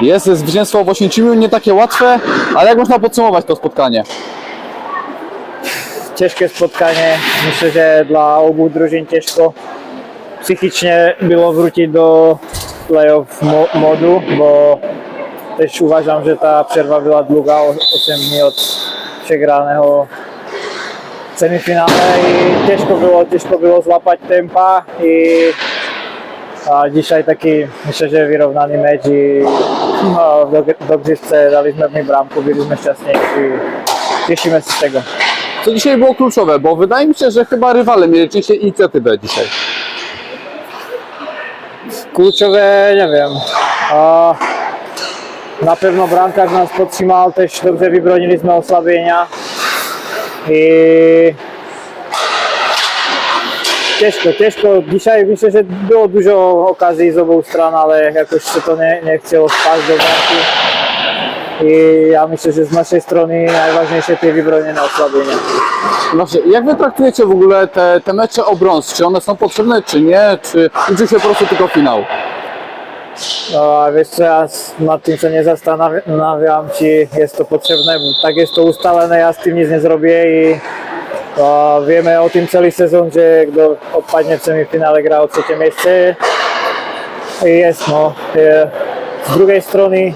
Jest zwycięstwo w Oświęcimiu, nie takie łatwe, ale jak można podsumować to spotkanie? Ciężkie spotkanie. Myślę, że dla obu drużyn ciężko psychicznie było wrócić do playoff mo- modu, bo też uważam, że ta przerwa była długa, o- 8 dni od przegranego semifinale i ciężko było, ciężko było złapać tempa i a dzisiaj taki myślę, że wyrównany mecz i no, do, do grzywce daliśmy mi bramku, byliśmy szczęśliwi i cieszymy się z tego. Co dzisiaj było kluczowe, bo wydaje mi się, że chyba rywale mieli częściej inicjatywę dzisiaj. Kluczowe, nie wiem. A na pewno bramkarz nas podtrzymał, też dobrze wybroniliśmy osłabienia. I ciężko, ciężko. Dzisiaj myślę, że było dużo okazji z obu stron, ale jakoś się to nie, nie chciało spaść do bramki. I ja myślę, że z naszej strony najważniejsze te wybronione osłabienia. Właśnie, jak wy traktujecie w ogóle te, te mecze o brąz? Czy one są potrzebne, czy nie? Czy liczy się po prostu tylko finał? No, a wiesz co, ja nad tym się nie zastanawiam, czy jest to potrzebne, tak jest to ustalone, ja z tym nic nie zrobię i to wiemy o tym cały sezon, że kto odpadnie w semifinale gra o trzecie miejsce i jest no. e, Z drugiej strony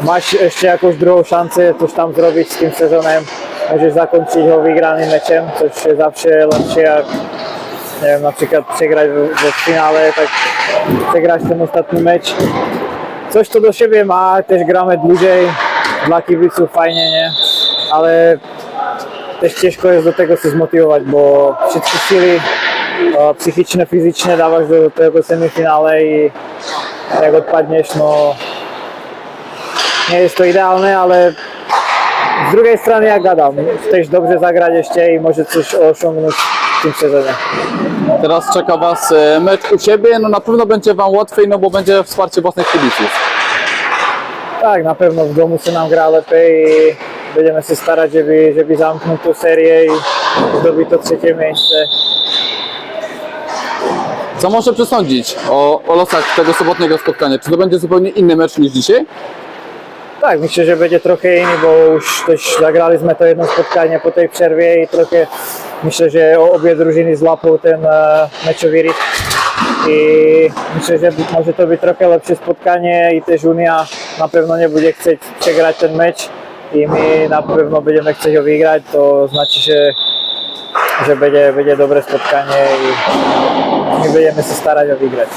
masz jeszcze jakąś drugą szansę coś tam zrobić z tym sezonem, możesz zakończyć go wygranym meczem, coś jest zawsze lepsze jak nie wiem, na przykład przegrać w, w finale, tak przegrać ten ostatni mecz. Coś to do siebie ma, też gramy dłużej, dla kibiców fajnie, nie? Ale też ciężko jest do tego się zmotywować, bo wszystkie siły psychiczne, fizyczne dawasz do tego semifinale i jak odpadniesz, no nie jest to idealne, ale z drugiej strony jak gadam, też dobrze zagrać jeszcze i może coś osiągnąć w tym sezonie. Teraz czeka was e, mecz u siebie, no na pewno będzie wam łatwiej, no bo będzie wsparcie własnych kibiców. Tak, na pewno w domu się nam gra lepiej i będziemy się starać, żeby, żeby zamknąć tą serię i zdobyć to trzecie miejsce. Co może przesądzić o, o losach tego sobotniego spotkania? Czy to będzie zupełnie inny mecz niż dzisiaj? Tak, myślę, że będzie trochę inny, bo już też zagraliśmy to jedno spotkanie po tej przerwie i trochę myślę, że obie drużyny złapą ten e, meczowy rytm. I myślę, że może to być trochę lepsze spotkanie i też Unia na pewno nie będzie chcieć przegrać ten mecz i my na pewno będziemy chcieć wygrać, to znaczy, że, że będzie, będzie dobre spotkanie i my będziemy się starać o wygrać.